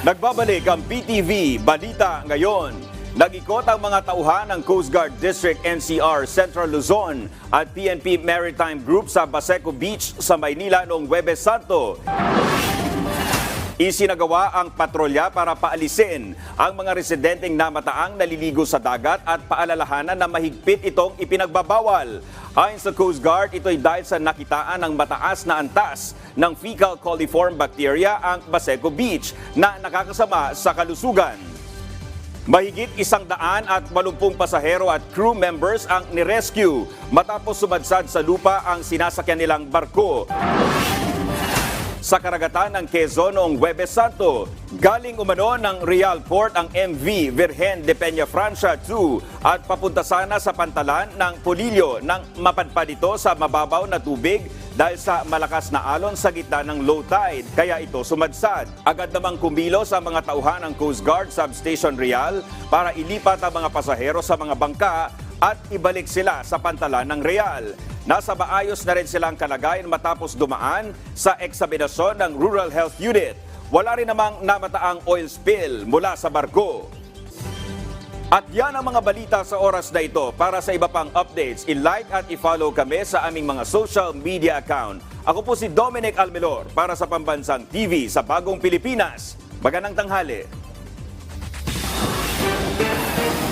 Nagbabalik ang PTV Balita ngayon. Nag-ikot ang mga tauhan ng Coast Guard District NCR Central Luzon at PNP Maritime Group sa Baseco Beach sa Maynila noong Webes Santo. Isinagawa ang patrolya para paalisin ang mga residenteng namataang naliligo sa dagat at paalalahanan na mahigpit itong ipinagbabawal. Ayon sa Coast Guard, ito'y dahil sa nakitaan ng mataas na antas ng fecal coliform bacteria ang Baseco Beach na nakakasama sa kalusugan. Mahigit isang daan at walumpung pasahero at crew members ang nirescue matapos sumadsad sa lupa ang sinasakyan nilang barko sa karagatan ng Quezon noong Webes Santo. Galing umano ng Real Port ang MV Virgen de Peña Francia 2 at papunta sana sa pantalan ng Polillo nang mapadpad ito sa mababaw na tubig dahil sa malakas na alon sa gitna ng low tide, kaya ito sumadsad. Agad namang kumilos ang mga tauhan ng Coast Guard Substation Real para ilipat ang mga pasahero sa mga bangka at ibalik sila sa pantalan ng Real. Nasa maayos na rin silang kalagayan matapos dumaan sa eksaminasyon ng Rural Health Unit. Wala rin namang namataang oil spill mula sa barko. At yan ang mga balita sa oras na ito. Para sa iba pang updates, i-like at i-follow kami sa aming mga social media account. Ako po si Dominic Almelor para sa Pambansang TV sa Bagong Pilipinas. Magandang tanghali.